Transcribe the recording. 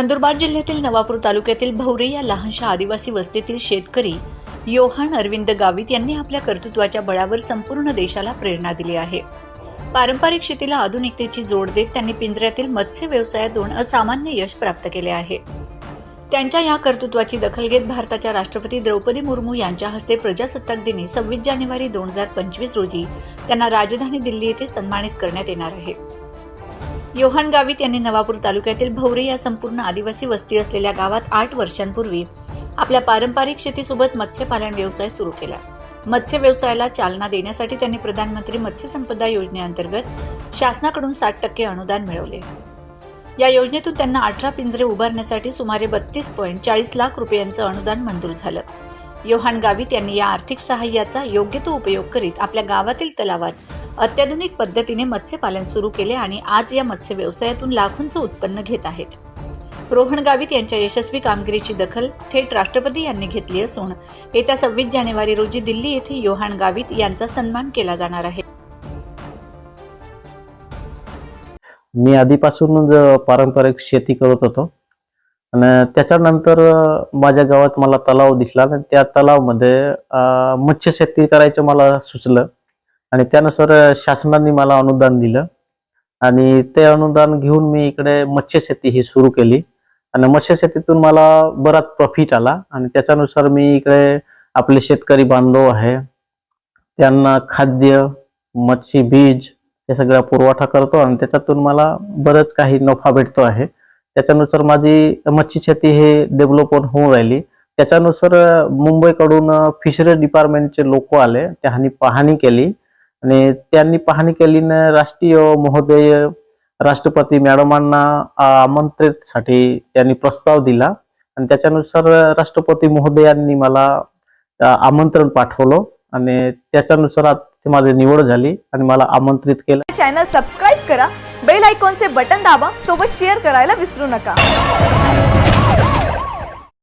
नंदुरबार जिल्ह्यातील नवापूर तालुक्यातील भवरे या लहानशा आदिवासी वस्तीतील शेतकरी योहान अरविंद गावित यांनी आपल्या कर्तृत्वाच्या बळावर संपूर्ण देशाला प्रेरणा दिली आहे. पारंपरिक शेतीला आधुनिकतेची जोड देत त्यांनी पिंजऱ्यातील मत्स्य व्यवसायातून असामान्य यश प्राप्त केले आहे. त्यांच्या या कर्तृत्वाची दखल घेत भारताच्या राष्ट्रपती द्रौपदी मुर्मू यांच्या हस्ते प्रजासत्ताक दिनी सव्वीस जानेवारी दोन हजार पंचवीस रोजी त्यांना राजधानी दिल्ली येथे सन्मानित करण्यात येणार आहे. योहान गावित यांनी नवापूर तालुक्यातील भवरे या संपूर्ण आदिवासी वस्ती असलेल्या गावात आठ वर्षांपूर्वी आपल्या पारंपरिक शेतीसोबत मत्स्यपालन व्यवसाय सुरू केला. मत्स्य व्यवसायाला चालना देण्यासाठी त्यांनी प्रधानमंत्री मत्स्य संपदा योजनेअंतर्गत शासनाकडून साठ टक्के अनुदान मिळवले. या योजनेतून त्यांना अठरा पिंजरे उभारण्यासाठी सुमारे बत्तीस पॉईंट चाळीस लाख रुपयांचं अनुदान मंजूर झालं. योहान गावित यांनी या आर्थिक सहाय्याचा योग्य तो उपयोग करीत आपल्या गावातील तलावात अत्याधुनिक पद्धतीने मत्स्यपालन सुरू केले आणि आज या मत्स्य व्यवसायातून लाखोंचं उत्पन्न घेत आहेत. रोहन गावित यांच्या यशस्वी कामगिरीची दखल थेट राष्ट्रपती यांनी घेतली असून येत्या सव्वीस जानेवारी रोजी दिल्ली येथे योहान गावित यांचा सन्मान केला जाणार आहे. मी आधीपासून पारंपरिक शेती करत होतो. आणि त्याच्यानंतर माझ्या गावात मला तलाव दिसला आणि त्या तलावमध्ये मत्स्यशेती मत्स्य शेती करायचं मला सुचलं. आणि त्यानुसार शासनाने मला अनुदान दिलं. आणि ते अनुदान घेऊन मी इकडे मत्स्य शेती ही सुरू केली. आणि मत्स्य शेतीतून मला बराच प्रॉफिट आला. आणि त्याच्यानुसार मी इकडे आपले शेतकरी बांधव आहे. त्यांना खाद्य मच्छी बीज हे सगळा पुरवठा करतो. आणि त्याच्यातून मला बरंच काही नफा भेटतो आहे. त्याच्यानुसार माझी मच्छी शेती हे डेव्हलप होऊन राहिली. त्याच्यानुसार मुंबईकडून फिशरी डिपार्टमेंटचे लोक आले. त्यांनी पाहणी केली. आणि त्यांनी पाहणी केली राष्ट्रीय महोदय राष्ट्रपती मॅडमांना आमंत्रित आमंत्रितसाठी त्यांनी प्रस्ताव दिला. आणि त्याच्यानुसार राष्ट्रपती महोदयांनी मला आमंत्रण पाठवलं. आणि त्याच्यानुसार माझी निवड झाली आणि मला आमंत्रित केलं. चॅनल सबस्क्राईब करा. बेल आयकॉनचे बटन दाबा. सोबत शेअर करायला विसरू नका.